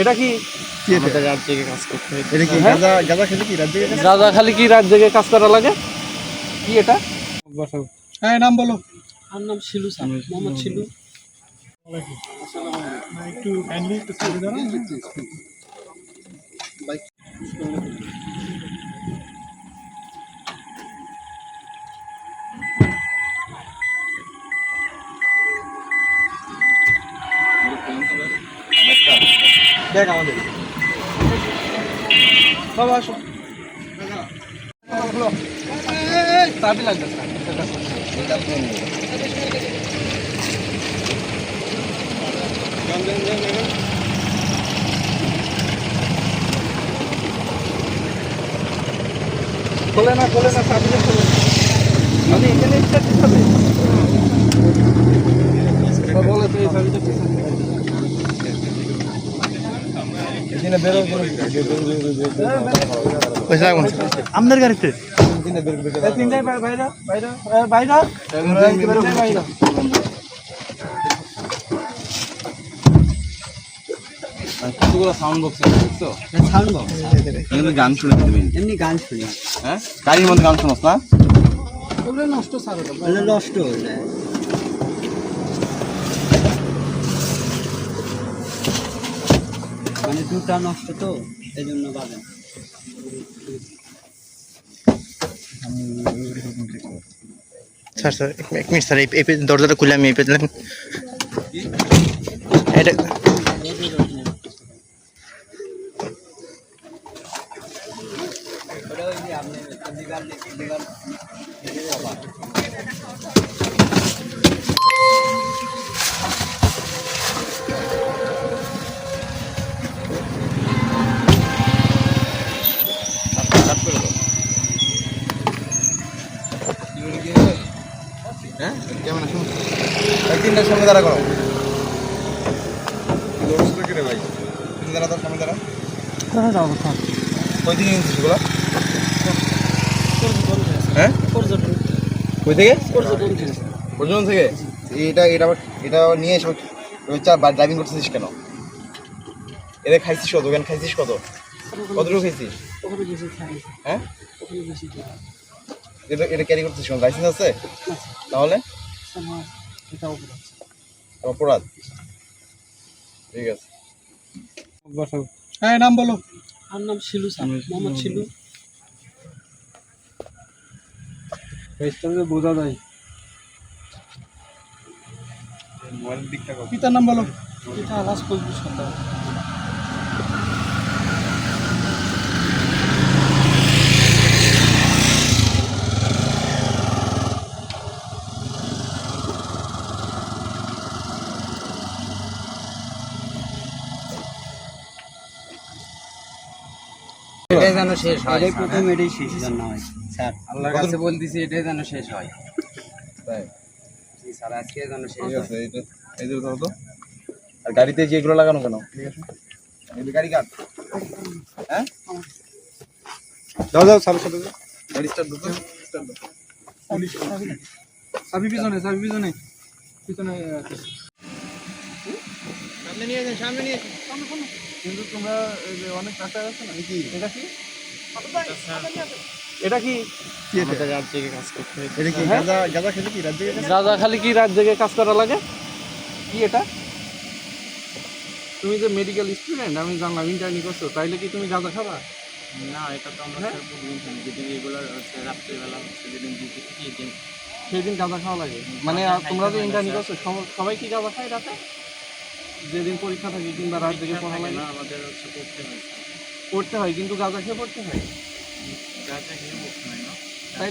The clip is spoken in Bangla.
এটা কি? আমাদের রাত জেগে কাজ করতে হয়। এটা কি হ্যাঁ? গাঁজা গাঁজা কি খালি কি রাত জেগে কাজ করা লাগে? কি এটা? হ্যাঁ নাম বলো। আমার নাম শিলু স্যার মোহাম্মদ শিলু। একটু কাইন্ডলি একটু দেখ আমাদের। বাবা আসো। চাবি লাগবে খোলে না খোলে না চাবিটা খোলে। আমি এখানে ইচ্ছা হবে বলে তো এই চাবিটা পিছনে বাইরে কতগুলো সাউন্ড বক্স সাউন্ড বক্স গান শুনে এমনি গান শুনি। হ্যাঁ? গাড়ির মধ্যে গান শোনাস না? নষ্ট নষ্ট হয়ে যায় মানে দুটা নষ্ট তো এই জন্য বাজে স্যার স্যার, এক স্যার, এই দরজাটা খুলে আমি এই তিনটার সামনে দাঁড়া করো। ভাই দাঁড়া তোর সামনে দাঁড়া। কই থেকে কিনছিস হ্যাঁ? কই থেকে? পর্যটন থেকে? থেকে এটা এটা আবার এটা আবার নিয়ে এসে। চা ড্রাইভিং করতেছিস কেন? এটা খাইছিস কত? ওখানে খাইছিস কত? কতটুকু খাইছিস? হ্যাঁ? এটা এটা ক্যারি করতেছিস কেন? লাইসেন্স আছে? তাহলে? এটা অপরাধ? ঠিক আছে। হ্যাঁ নাম বলো। আমার নাম শিলু স্যার মোহাম্মদ শিলু। বোঝা যায়। পিতার নাম বলো। পিতা আলাস কলবি সন্ধ্যা এটাই যেন শেষ হয় এটাই প্রথম এটাই শেষ যেন হয়। স্যার আল্লাহর কাছে বলতেছি এটাই যেন শেষ হয়। তাই। স্যার আজকে যেন শেষ হয়। আছে এই যে তো। আর গাড়িতে যেগুলো লাগানো কেন? ঠিক আছে এই গাড়ি কাট। হ্যাঁ? যাও যাও সামনে সাথে যাও গাড়ি স্টার্ট দাও স্টার্ট দাও সাবি পিছনে সাবি পিছনে পিছনে সামনে নিয়ে যান সামনে নিয়ে কিন্তু তোমরা অনেক কাঁচা আছে না? কি এটা কি? এটা কি? আমাদের রাত জেগে কাজ করতে এটা কি হ্যাঁ? গাঁজা খেলে কি? রাত জেগে গাঁজা খালি কি রাত জেগে কাজ করা লাগে? কি এটা? তুমি যে মেডিকেল স্টুডেন্ট আমি জানলাম ইন্টারনি করছ তাইলে কি তুমি গাঁজা খাবা? না এটা তো আমরা হ্যাঁ? যেদিন হচ্ছে রাত্রিবেলা হচ্ছে যেদিন ডিউটি থেকে দিন সেদিন গাঁজা খাওয়া লাগে। মানে তোমরা যে ইন্টারনি করছ সব- সবাই কি গাঁজা খায় রাতে? যেদিন পরীক্ষা থাকে কিংবা রাত থেকে পড়া লাগে। না আমাদের হচ্ছে পড়তে হয় পড়তে হয় কিন্তু গাঁজা খেয়ে পড়তে হয়। গাঁজা খেয়ে পড়তে হয় না? তাই